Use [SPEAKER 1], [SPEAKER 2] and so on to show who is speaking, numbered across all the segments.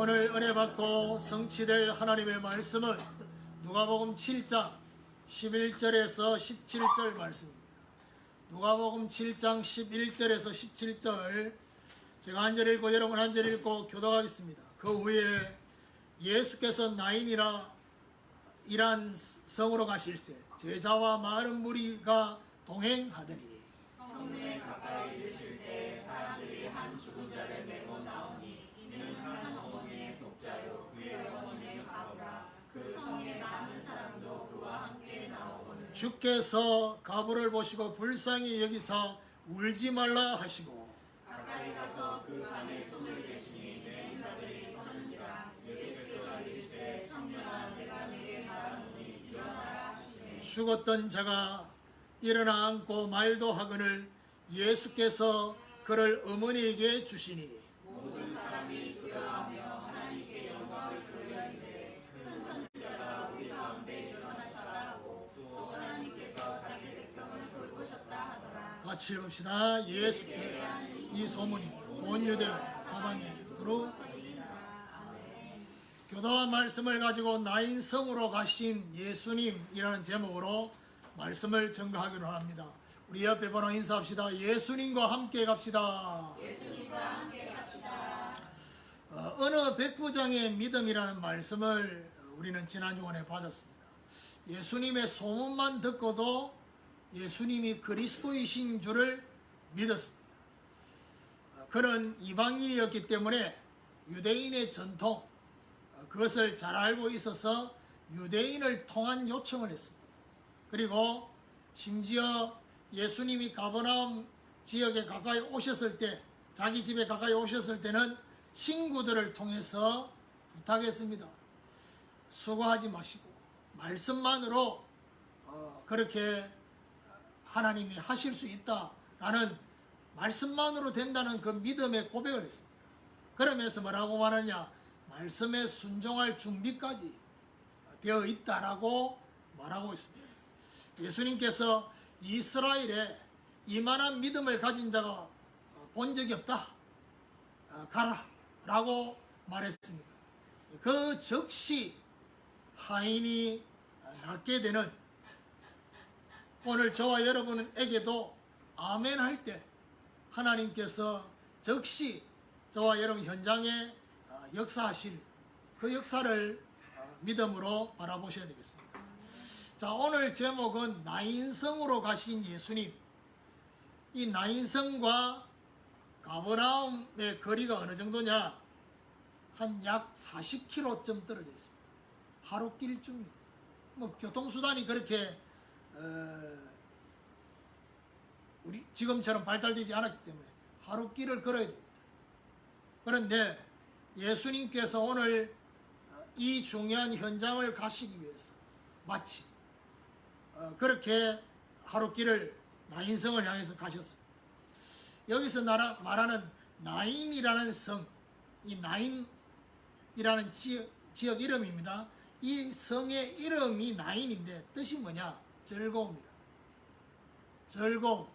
[SPEAKER 1] 오늘 은혜 받고 성취될 하나님의 말씀은 누가복음 7장 11절에서 17절 말씀입니다. 누가복음 7장 11절에서 17절 제가 한 절 읽고 여러분 한 절 읽고 교독하겠습니다. 그 후에 예수께서 나인이라 이란 성으로 가실새 제자와 많은 무리가 동행하더니
[SPEAKER 2] 성문에 가까이 이르실 때 사람들이 한 죽은 자를 메고 나오니 이는 한 어머니의 독자요 그의 어머니의 가부라 그 성에 많은 사람도 그와 함께 나오거늘
[SPEAKER 1] 주께서 가부를 보시고 불쌍히 여기사 울지 말라 하시고
[SPEAKER 2] 가까이 가서 그 안에 손을 대시니 내 자들이 서는지라. 예수께서 이르시되 청년아 내가 네게 말하노니 일어나라 하시되
[SPEAKER 1] 죽었던 자가 일어나 앉고 말도 하거늘 예수께서 그를 어머니에게 주시니 같이 읽읍시다 예수께 이 소문이 온 유대와 사방에 두루 교도한 말씀을 가지고 나인성으로 가신 예수님이라는 제목으로 말씀을 전가하기로 합니다. 우리 옆에 번호 인사합시다. 예수님과 함께 갑시다.
[SPEAKER 2] 예수님과 함께 갑시다
[SPEAKER 1] 어, 어느 백부장의 믿음이라는 말씀을 우리는 지난 주간에 받았습니다. 예수님의 소문만 듣고도 예수님이 그리스도이신 줄을 믿었습니다. 어, 그는 이방인이었기 때문에 유대인의 전통, 어, 그것을 잘 알고 있어서 유대인을 통한 요청을 했습니다. 그리고 심지어 예수님이 가버나움 지역에 가까이 오셨을 때, 자기 집에 가까이 오셨을 때는 친구들을 통해서 부탁했습니다. 수고하지 마시고 말씀만으로 어, 그렇게 하나님이 하실 수 있다라는 말씀만으로 된다는 그 믿음의 고백을 했습니다. 그러면서 뭐라고 말하냐? 말씀에 순종할 준비까지 되어 있다라고 말하고 있습니다. 예수님께서 이스라엘에 이만한 믿음을 가진 자가 어, 본 적이 없다. 어, 가라. 라고 말했습니다. 그 즉시 하인이 낫게 되는 오늘 저와 여러분에게도 아멘 할 때 하나님께서 즉시 저와 여러분 현장에 어, 역사하실 그 역사를 어, 믿음으로 바라보셔야 되겠습니다. 자, 오늘 제목은 나인성으로 가신 예수님. 이 나인성과 가버나움의 거리가 어느 정도냐? 한 약 40km쯤 떨어져 있습니다. 하루 길쯤이. 뭐 교통수단이 그렇게 어, 우리 지금처럼 발달되지 않았기 때문에 하루 길을 걸어야 됩니다. 그런데 예수님께서 오늘 어, 이 중요한 현장을 가시기 위해서 마치 어, 그렇게 하루 길을 나인성을 향해서 가셨습니다. 여기서 말하는 나인이라는 성, 이 나인이라는 지역, 지역 이름입니다. 이 성의 이름이 나인인데 뜻이 뭐냐? 즐거움이라. 즐거움,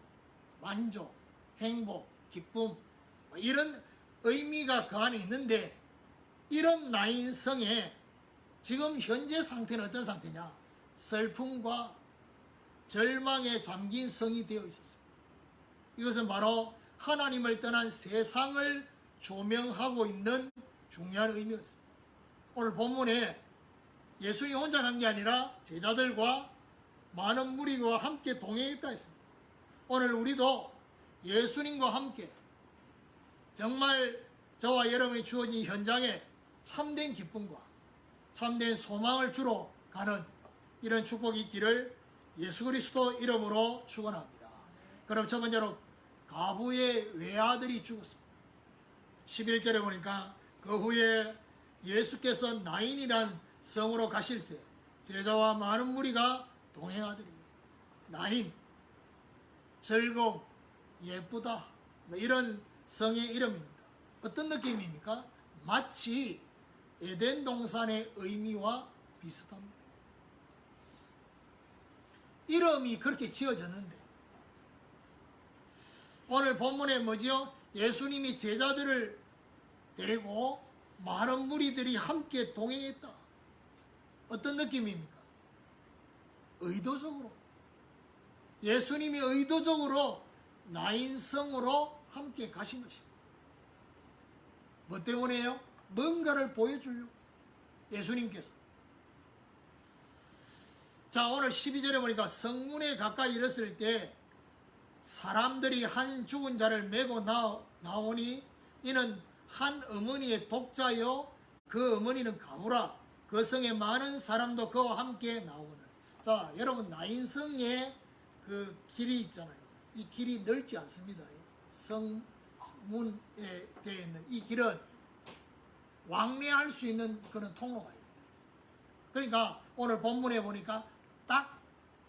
[SPEAKER 1] 만족, 행복, 기쁨 뭐 이런 의미가 그 안에 있는데 이런 나인성에 지금 현재 상태는 어떤 상태냐? 슬픔과 절망에 잠긴 성이 되어 있었습니다. 이것은 바로 하나님을 떠난 세상을 조명하고 있는 중요한 의미가 있습니다. 오늘 본문에 예수님 혼자 간 게 아니라 제자들과 많은 무리와 함께 동행했다 했습니다. 오늘 우리도 예수님과 함께 정말 저와 여러분이 주어진 현장에 참된 기쁨과 참된 소망을 주러 가는 이런 축복이 있기를 예수 그리스도 이름으로 축원합니다. 그럼 첫 번째로 가부의 외아들이 죽었습니다. 11절에 보니까 그 후에 예수께서 나인이란 성으로 가실새 제자와 많은 무리가 동행하더니 나인 즐거움 예쁘다 뭐 이런 성의 이름입니다. 어떤 느낌입니까? 마치 에덴 동산의 의미와 비슷합니다. 이름이 그렇게 지어졌는데 오늘 본문에 뭐지요? 예수님이 제자들을 데리고 많은 무리들이 함께 동행했다. 어떤 느낌입니까? 의도적으로. 예수님이 의도적으로 나인성으로 함께 가신 것입니다. 뭐 때문에요? 뭔가를 보여주려고. 예수님께서. 자, 오늘 12절에 보니까 성문에 가까이 이르렀을 때 사람들이 한 죽은 자를 메고 나, 나오니 이는 한 어머니의 독자요 그 어머니는 가부라 그 성에 많은 사람도 그와 함께 나오거늘 자 여러분 나인성에 그 길이 있잖아요. 이 길이 넓지 않습니다. 성문에 되어 있는 이 길은 왕래할 수 있는 그런 통로가 있습니다. 그러니까 오늘 본문에 보니까 딱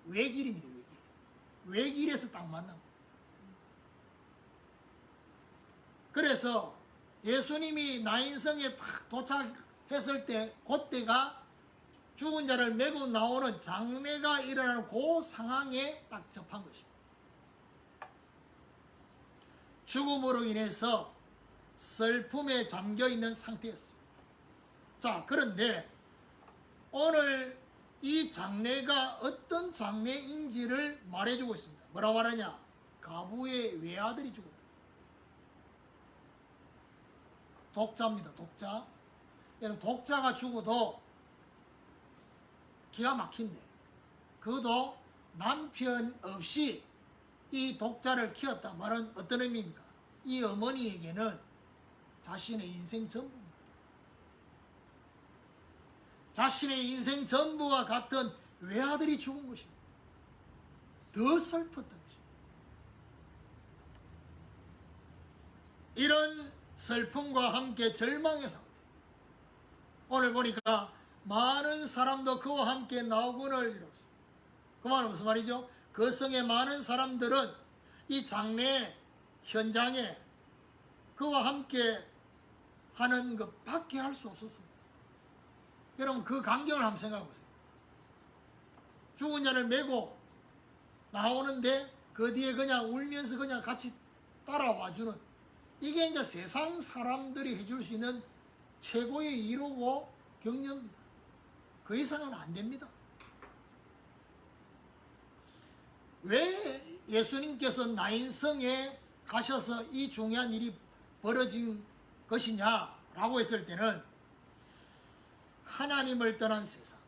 [SPEAKER 1] 외길입니다 외길. 외길에서 딱 만난 거예요. 그래서 예수님이 나인성에 탁 도착했을 때 그때가 죽은 자를 메고 나오는 장례가 일어나는 그 상황에 딱 접한 것입니다. 죽음으로 인해서 슬픔에 잠겨 있는 상태였습니다. 자, 그런데 오늘 이 장례가 어떤 장례인지를 말해주고 있습니다. 뭐라고 말하냐? 가부의 외아들이 죽었다. 독자입니다. 독자. 독자가 죽어도 기가 막힌데 그도 남편 없이 이 독자를 키웠다 말은 어떤 의미입니까? 이 어머니에게는 자신의 인생 전부입니다. 자신의 인생 전부와 같은 외아들이 죽은 것입니다. 더 슬펐던 것입니다. 이런 슬픔과 함께 절망의 상태. 오늘 보니까 많은 사람도 그와 함께 나오거늘 이렇습니다. 그 말은 무슨 말이죠? 그 성의 많은 사람들은 이 장례 현장에 그와 함께 하는 것밖에 할 수 없었습니다. 여러분 그 광경을 한번 생각해 보세요. 죽은 자를 메고 나오는데 그 뒤에 그냥 울면서 그냥 같이 따라와 주는 이게 이제 세상 사람들이 해줄 수 있는 최고의 이로고 격려입니다. 그 이상은 안 됩니다. 왜 예수님께서 나인성에 가셔서 이 중요한 일이 벌어진 것이냐라고 했을 때는 하나님을 떠난 세상,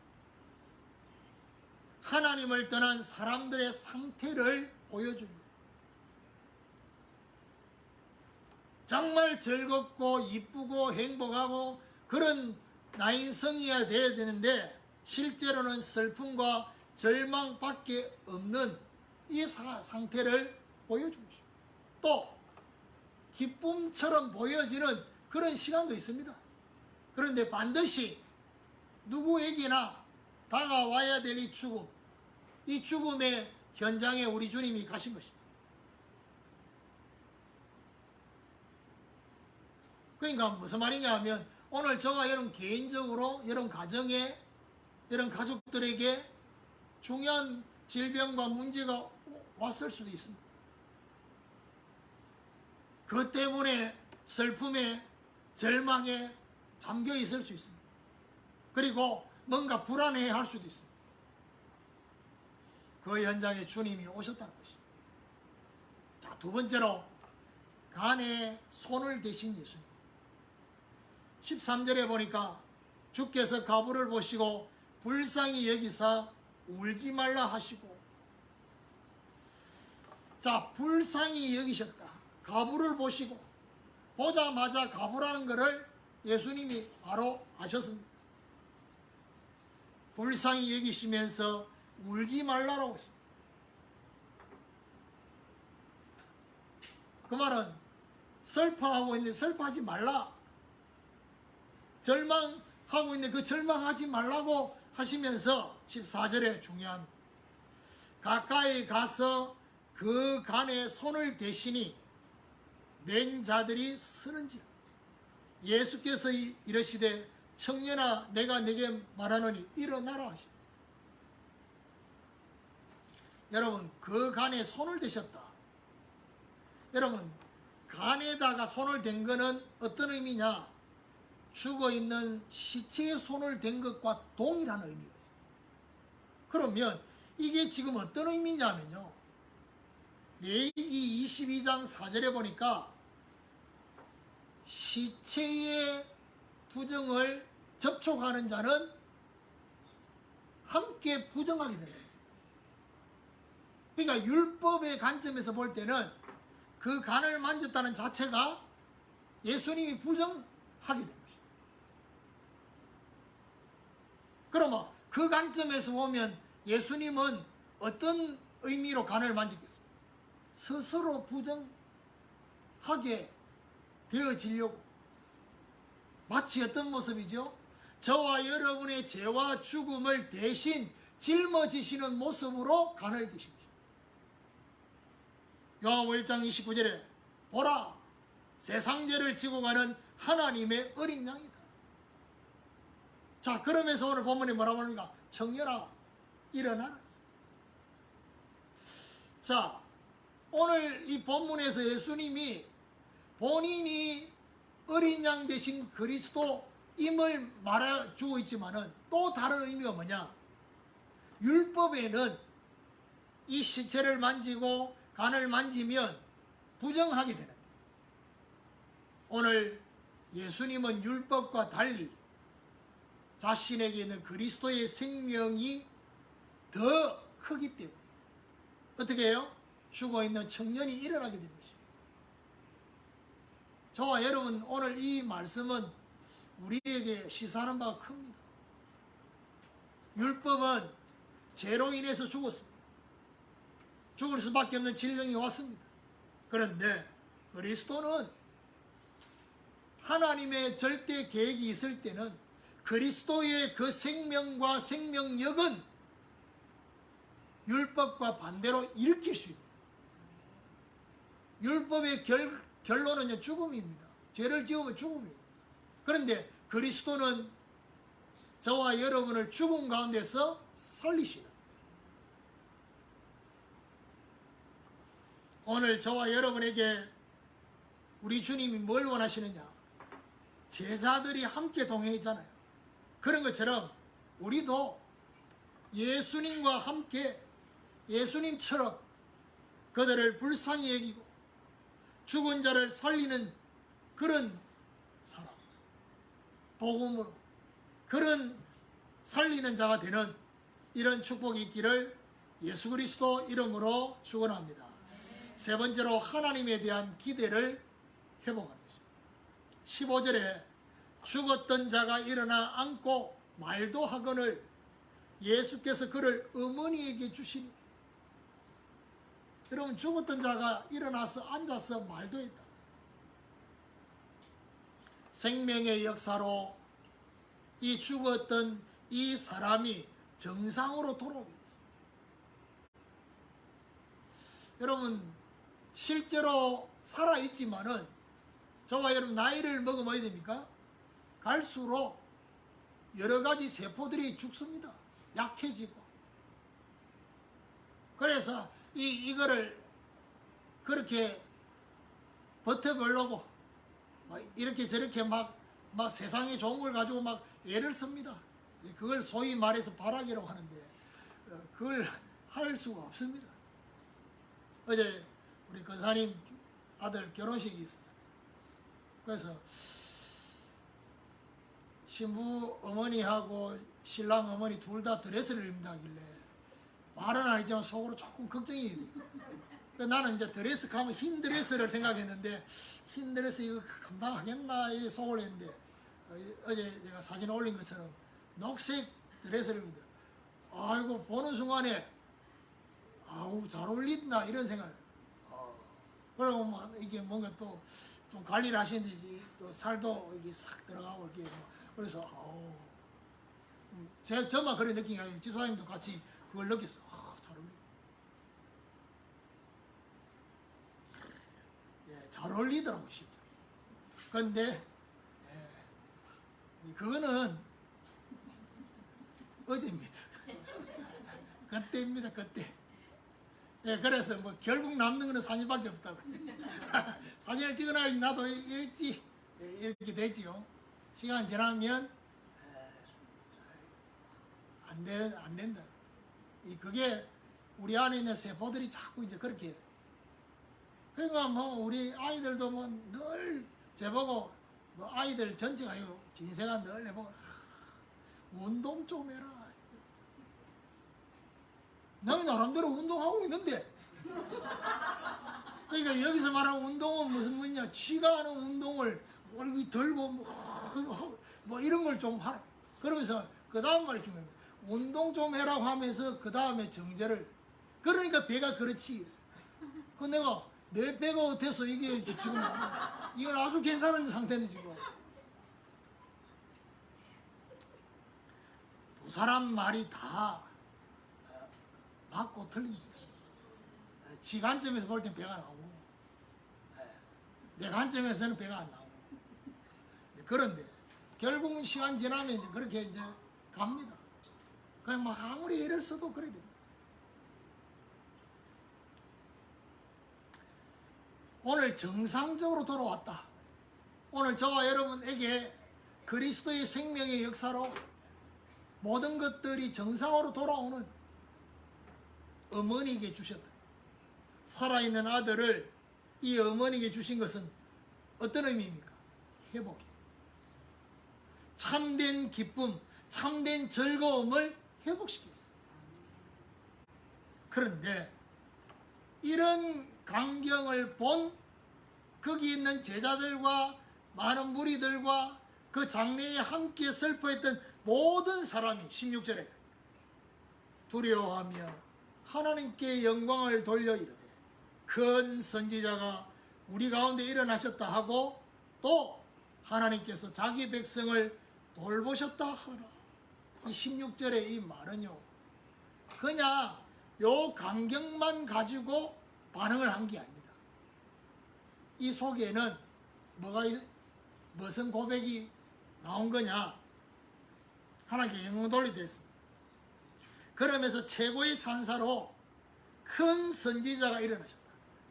[SPEAKER 1] 하나님을 떠난 사람들의 상태를 보여줍니다. 정말 즐겁고 이쁘고 행복하고 그런 나인성이어야 돼야 되는데 실제로는 슬픔과 절망밖에 없는 이 사- 상태를 보여주고 있습니다. 또 기쁨처럼 보여지는 그런 시간도 있습니다. 그런데 반드시 누구에게나 다가와야 될 이 죽음, 이 죽음의 현장에 우리 주님이 가신 것입니다. 그러니까 무슨 말이냐 하면 오늘 저와 여러분 개인적으로 여러분 가정에 여러분 가족들에게 중요한 질병과 문제가 왔을 수도 있습니다. 그 때문에 슬픔에 절망에 잠겨 있을 수 있습니다. 그리고 뭔가 불안해 할 수도 있습니다. 그 현장에 주님이 오셨다는 것입니다. 자, 두 번째로 간에 손을 대신 예수님. 13절에 보니까 주께서 가부를 보시고 불쌍히 여기사 울지 말라 하시고 자 불쌍히 여기셨다. 가부를 보시고 보자마자 가부라는 것을 예수님이 바로 아셨습니다. 불쌍히 여기시면서 울지 말라라고 했습니다. 그 말은 슬퍼하고 있는데 슬퍼하지 말라 절망하고 있는데 그 절망하지 말라고 하시면서 14절에 중요한 가까이 가서 그 간에 손을 대시니 맨 자들이 쓰는지라. 예수께서 이- 이르시되 청년아 내가 내게 말하노니 일어나라 하시 여러분 그 간에 손을 대셨다. 여러분 간에다가 손을 댄 거는 어떤 의미냐 죽어 있는 시체에 손을 댄 것과 동일한 의미가 있습니다. 그러면 이게 지금 어떤 의미냐면요. 레이기 22장 4절에 보니까 시체의 부정을 접촉하는 자는 함께 부정하게 된다. 그러니까 율법의 관점에서 볼 때는 그 간을 만졌다는 자체가 예수님이 부정하게 된 것이죠. 그러면 그 관점에서 보면 예수님은 어떤 의미로 간을 만졌겠습니까? 스스로 부정하게 되어지려고 마치 어떤 모습이죠? 저와 여러분의 죄와 죽음을 대신 짊어지시는 모습으로 간을 드신 것입니다. 요한복음 1장 29절에 보라 세상 죄를 지고 가는 하나님의 어린 양이다. 자 그러면서 오늘 본문이 뭐라고 합니까? 청년아 일어나라. 자 오늘 이 본문에서 예수님이 본인이 어린 양 대신 그리스도임을 말해주고 있지만은 또 다른 의미가 뭐냐? 율법에는 이 시체를 만지고 간을 만지면 부정하게 되는데 오늘 예수님은 율법과 달리 자신에게 있는 그리스도의 생명이 더 크기 때문에 어떻게 해요? 죽어 있는 청년이 일어나게 된 것입니다. 저와 여러분 오늘 이 말씀은 우리에게 시사하는 바가 큽니다. 율법은 죄로 인해서 죽었습니다. 죽을 수밖에 없는 질병이 왔습니다. 그런데 그리스도는 하나님의 절대 계획이 있을 때는 그리스도의 그 생명과 생명력은 율법과 반대로 일으킬 수 있는 율법의 결, 결론은 죽음입니다. 죄를 지으면 죽음입니다. 그런데 그리스도는 저와 여러분을 죽음 가운데서 살리시는 오늘 저와 여러분에게 우리 주님이 뭘 원하시느냐? 제자들이 함께 동행했잖아요. 그런 것처럼 우리도 예수님과 함께 예수님처럼 그들을 불쌍히 여기고 죽은 자를 살리는 그런 사람, 복음으로 그런 살리는 자가 되는 이런 축복이 있기를 예수 그리스도 이름으로 축원합니다. 세 번째로 하나님에 대한 기대를 회복하는 것입니다. 15절에 죽었던 자가 일어나 앉고 말도 하거늘 예수께서 그를 어머니에게 주시니 여러분 죽었던 자가 일어나서 앉아서 말도 했다. 생명의 역사로 이 죽었던 이 사람이 정상으로 돌아오게 됐습니다. 여러분 실제로 살아 있지만은 저와 여러분 나이를 먹으면 어떻게 됩니까? 갈수록 여러 가지 세포들이 죽습니다. 약해지고. 그래서 이 이거를 그렇게 버텨보려고 막 이렇게 저렇게 막, 막 세상에 좋은 걸 가지고 막 애를 씁니다. 그걸 소위 말해서 바라기라고 하는데 어, 그걸 할 수가 없습니다. 어제 우리 권사님 아들 결혼식이 있었잖아요. 그래서 신부 어머니하고 신랑 어머니 둘 다 드레스를 입는다 하길래 말은 아니지만 속으로 조금 걱정이. 그래서 나는 이제 드레스 가면 흰 드레스를 생각했는데 흰 드레스 이거 감당하겠나 이래 속을 했는데 어, 어제 내가 사진 올린 것처럼 녹색 드레스를 입는데 아이고 보는 순간에 아우 잘 어울린다 이런 생각. 어, 그리고 뭐 이게 뭔가 또 좀 관리를 하시는데 또 살도 이게 싹 들어가고 이렇게 뭐 그래서 음, 제 저만 그런 느낌이 아니고 집사님도 같이 그걸 느꼈어. 아, 잘 어울린다. 예, 잘 어울리더라고 실제. 근데 예, 그거는 어제입니다. 그때입니다. 그때. 예, 그래서 뭐 결국 남는 거는 사진밖에 없다고. 사진을 찍어놔야지 나도 있지. 예, 이렇게 되지요. 시간 지나면 안, 돼, 안 된다. 이 그게 우리 안에 있는 세포들이 자꾸 이제 그렇게. 그러니까 뭐 우리 아이들도 뭐늘 제보고 뭐 아이들 전체가 아니고 진세가 늘 내보고 하, 운동 좀 해라. 너희 나름대로 운동하고 있는데. 그러니까 여기서 말하는 운동은 무슨 뭐냐? 치가 하는 운동을 뭐 이렇게 들고 뭐, 뭐 이런 걸 좀 하라. 그러면서 그 다음 말이 중요합니다. 운동 좀 해라고 하면서 그 다음에 정제를. 그러니까 배가 그렇지. 그 내가 내 배가 어때서 이게 지금 이건 아주 괜찮은 상태네 지금. 두 사람 말이 다 어, 맞고 틀립니다. 어, 지 관점에서 볼 땐 배가 나오고 예, 내 관점에서는 배가 안 네, 그런데 결국은 시간 지나면 이제 그렇게 이제 갑니다. 그냥 막 아무리 애를 써도 그래야 됩니다. 오늘 정상적으로 돌아왔다. 오늘 저와 여러분에게 그리스도의 생명의 역사로 모든 것들이 정상으로 돌아오는 어머니에게 주셨다. 살아있는 아들을 이 어머니에게 주신 것은 어떤 의미입니까? 회복. 참된 기쁨, 참된 즐거움을 회복시켰어요. 그런데 이런 광경을 본 거기 있는 제자들과 많은 무리들과 그 장례에 함께 슬퍼했던 모든 사람이 16절에 두려워하며 하나님께 영광을 돌려 이르되 큰 선지자가 우리 가운데 일어나셨다 하고 또 하나님께서 자기 백성을 돌보셨다 하더라. 이 16절의 이 말은요. 그냥 요 간격만 가지고 반응을 한 게 아닙니다. 이 속에는 뭐가 있- 무슨 고백이 나온 거냐? 하나님께 영광 돌리되 했습니다. 그러면서 최고의 찬사로 큰 선지자가 일어나셨다.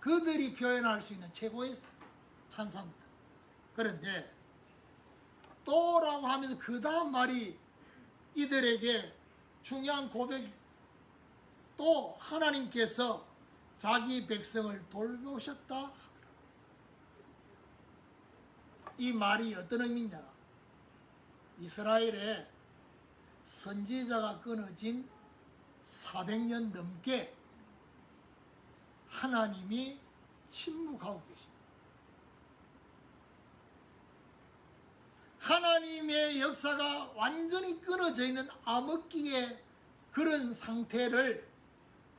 [SPEAKER 1] 그들이 표현할 수 있는 최고의 찬사입니다. 그런데 또라고 하면서 그 다음 말이 이들에게 중요한 고백 또 하나님께서 자기 백성을 돌보셨다. 이 말이 어떤 의미냐? 이스라엘에 선지자가 끊어진 400년 넘게 하나님이 침묵하고 계십니다. 하나님의 역사가 완전히 끊어져 있는 암흑기의 그런 상태를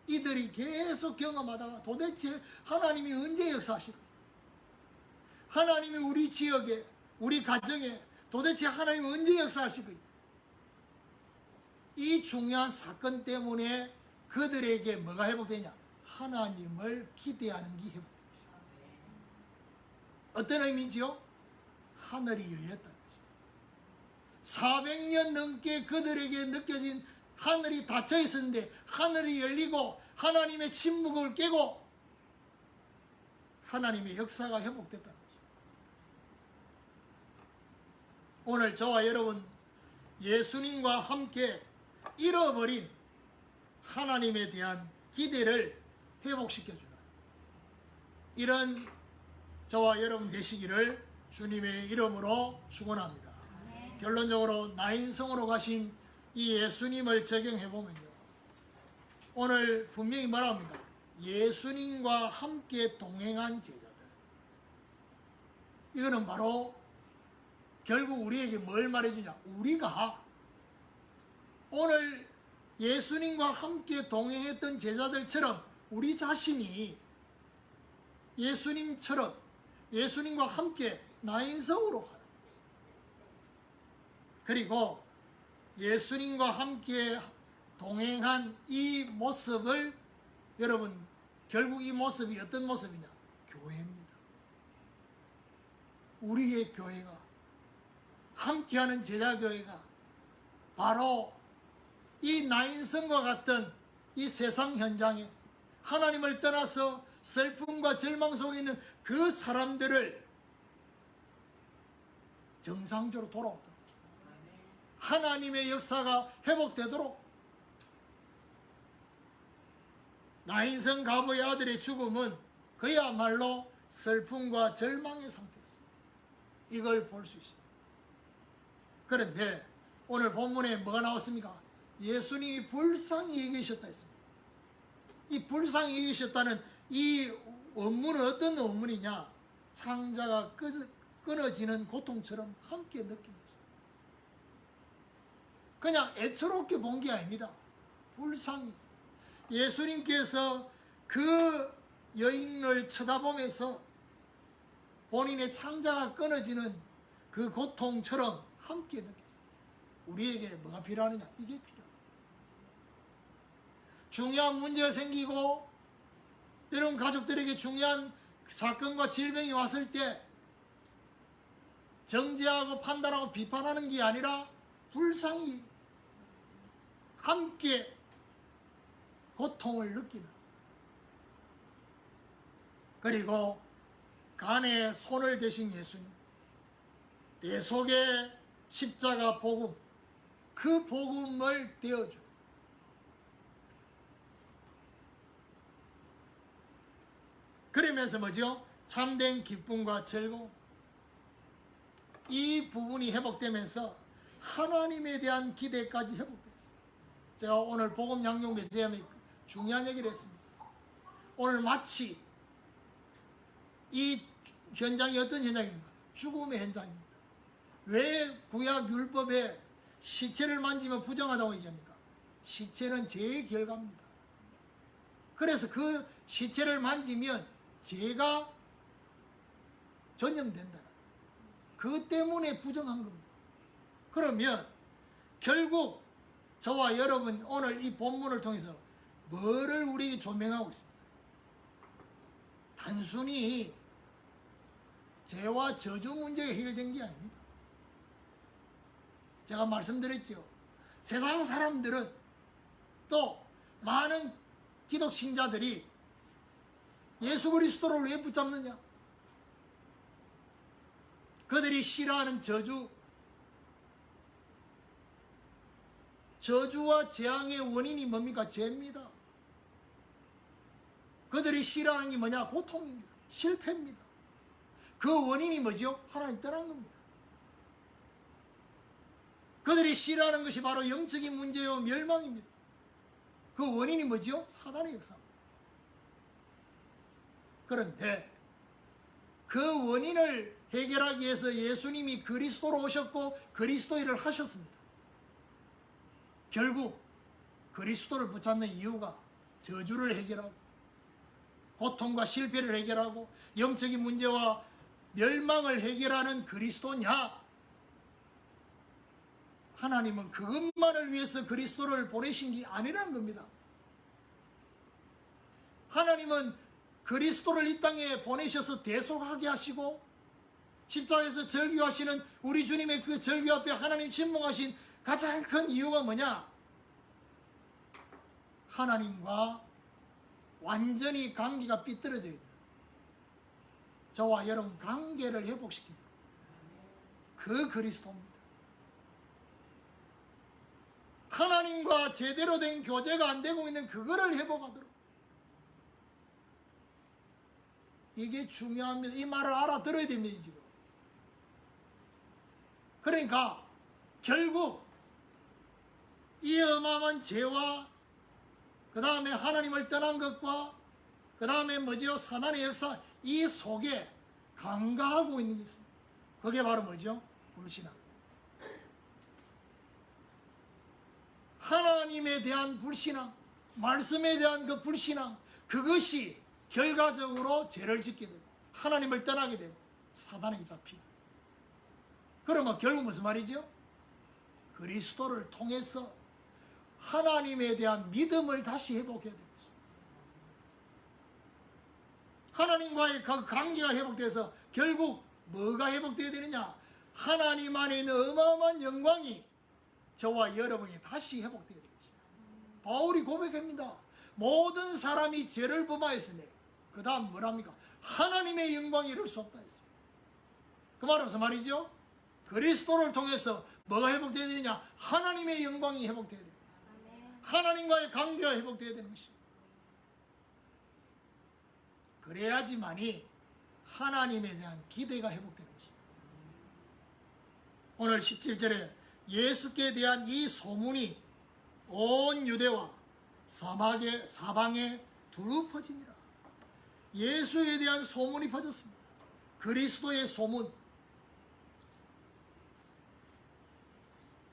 [SPEAKER 1] 이들이 계속 경험하다가 도대체 하나님이 언제 역사하실까? 하나님이 우리 지역에, 우리 가정에 도대체 하나님 언제 역사하실 거예요? 이 중요한 사건 때문에 그들에게 뭐가 회복되냐? 하나님을 기대하는 게 회복됩니다. 어떤 의미지요? 하늘이 열렸다는 거죠. 400년 넘게 그들에게 느껴진 하늘이 닫혀 있었는데 하늘이 열리고 하나님의 침묵을 깨고 하나님의 역사가 회복됐다는 거죠. 오늘 저와 여러분 예수님과 함께 잃어버린 하나님에 대한 기대를 회복시켜주는 이런 저와 여러분 되시기를 주님의 이름으로 축원합니다. 결론적으로 나인성으로 가신 이 예수님을 적용해 보면요. 오늘 분명히 말합니다. 예수님과 함께 동행한 제자들. 이거는 바로 결국 우리에게 뭘 말해주냐? 우리가 오늘 예수님과 함께 동행했던 제자들처럼 우리 자신이 예수님처럼 예수님과 함께 나인성으로 그리고 예수님과 함께 동행한 이 모습을 여러분 결국 이 모습이 어떤 모습이냐? 교회입니다. 우리의 교회가 함께하는 제자교회가 바로 이 나인성과 같은 이 세상 현장에 하나님을 떠나서 슬픔과 절망 속에 있는 그 사람들을 정상적으로 돌아오도록 하나님의 역사가 회복되도록 나인성 가부의 아들의 죽음은 그야말로 슬픔과 절망의 상태였습니다. 이걸 볼 수 있습니다. 그런데 오늘 본문에 뭐가 나왔습니까? 예수님이 불쌍히 얘기하셨다 했습니다. 이 불쌍히 얘기하셨다는 이 원문은 어떤 원문이냐? 창자가 끊- 끊어지는 고통처럼 함께 느낀 것입니다. 그냥 애처롭게 본 게 아닙니다. 불쌍히. 예수님께서 그 여인을 쳐다보면서 본인의 창자가 끊어지는 그 고통처럼 함께 느꼈어요. 우리에게 뭐가 필요하느냐? 이게 필요합니다. 중요한 문제가 생기고 여러분 가족들에게 중요한 사건과 질병이 왔을 때 정죄하고 판단하고 비판하는 게 아니라 불쌍히 함께 고통을 느끼는 그리고 간에 손을 대신 예수님 내 속에 십자가 복음 그 복음을 떼어주는 그러면서 뭐죠? 참된 기쁨과 즐거움 이 부분이 회복되면서 하나님에 대한 기대까지 회복됐어요. 제가 오늘 복음 양용 메시지에 중요한 얘기를 했습니다. 오늘 마치 이 현장이 어떤 현장입니까? 죽음의 현장입니다. 왜 구약 율법에 시체를 만지면 부정하다고 얘기합니까? 시체는 죄의 결과입니다. 그래서 그 시체를 만지면 죄가 전염된다. 그 때문에 부정한 겁니다. 그러면 결국 저와 여러분 오늘 이 본문을 통해서 뭐를 우리에게 조명하고 있습니다. 단순히 죄와 저주 문제가 해결된 게 아닙니다. 제가 말씀드렸죠. 세상 사람들은 또 많은 기독 신자들이 예수 그리스도를 왜 붙잡느냐? 그들이 싫어하는 저주, 저주와 재앙의 원인이 뭡니까? 죄입니다. 그들이 싫어하는 게 뭐냐? 고통입니다. 실패입니다. 그 원인이 뭐죠? 하나님 떠난 겁니다. 그들이 싫어하는 것이 바로 영적인 문제요 멸망입니다. 그 원인이 뭐죠? 사단의 역사입니다. 그런데 그 원인을 해결하기 위해서 예수님이 그리스도로 오셨고 그리스도 일을 하셨습니다. 결국 그리스도를 붙잡는 이유가 저주를 해결하고 고통과 실패를 해결하고 영적인 문제와 멸망을 해결하는 그리스도냐? 하나님은 그것만을 위해서 그리스도를 보내신 게 아니라는 겁니다. 하나님은 그리스도를 이 땅에 보내셔서 대속하게 하시고 십자가에서 절규하시는 우리 주님의 그 절규 앞에 하나님 침묵하신 가장 큰 이유가 뭐냐? 하나님과 완전히 관계가 삐뚤어져 있다. 저와 여러분 관계를 회복시키도록 그 그리스도입니다. 하나님과 제대로 된 교제가 안 되고 있는 그거를 회복하도록 이게 중요합니다. 이 말을 알아들어야 됩니다, 지금. 그러니까 결국 이 어마어마한 죄와 그 다음에 하나님을 떠난 것과 그 다음에 뭐죠? 사단의 역사 이 속에 강가하고 있는 게 있습니다. 그게 바로 뭐죠? 불신앙. 하나님에 대한 불신앙, 말씀에 대한 그 불신앙, 그것이 결과적으로 죄를 짓게 되고 하나님을 떠나게 되고 사단에게 잡히고 그러면 결국 무슨 말이죠? 그리스도를 통해서 하나님에 대한 믿음을 다시 회복해야 것입니다. 하나님과의 그 관계가 회복돼서 결국 뭐가 회복되어야 되느냐? 하나님 안에 있는 어마어마한 영광이 저와 여러분이 다시 되는 것입니다. 바울이 고백합니다. 모든 사람이 죄를 범하였으니 그 다음 뭐랍니까? 하나님의 영광이 이룰 수 없다 했습니다. 그 말은 무슨 말이죠? 그리스도를 통해서 뭐가 회복되어야 되느냐? 하나님의 영광이 회복되어야 됩니다. 하나님과의 관계가 회복되어야 되는 것이. 그래야지만이 하나님에 대한 기대가 회복되는 것이. 오늘 17절에 예수께 대한 이 소문이 온 유대와 사막에 사방에 두루 퍼지니라. 예수에 대한 소문이 퍼졌습니다. 그리스도의 소문.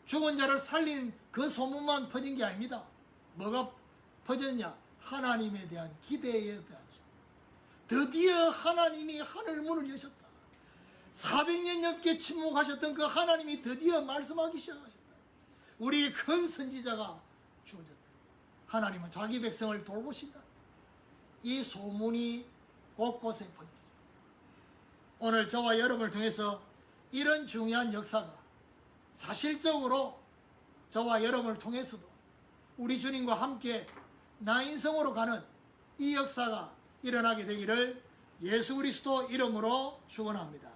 [SPEAKER 1] 죽은 자를 살린 그 소문만 퍼진 게 아닙니다. 뭐가 퍼졌냐? 하나님에 대한 기대에 대한 소문. 드디어 하나님이 하늘 문을 여셨다. 400년 넘게 침묵하셨던 그 하나님이 드디어 말씀하기 시작하셨다. 우리 큰 선지자가 주어졌다. 하나님은 자기 백성을 돌보신다. 이 소문이 곳곳에 퍼졌습니다. 오늘 저와 여러분을 통해서 이런 중요한 역사가 사실적으로 저와 여러분을 통해서도 우리 주님과 함께 나인성으로 가는 이 역사가 일어나게 되기를 예수 그리스도 이름으로 축원합니다.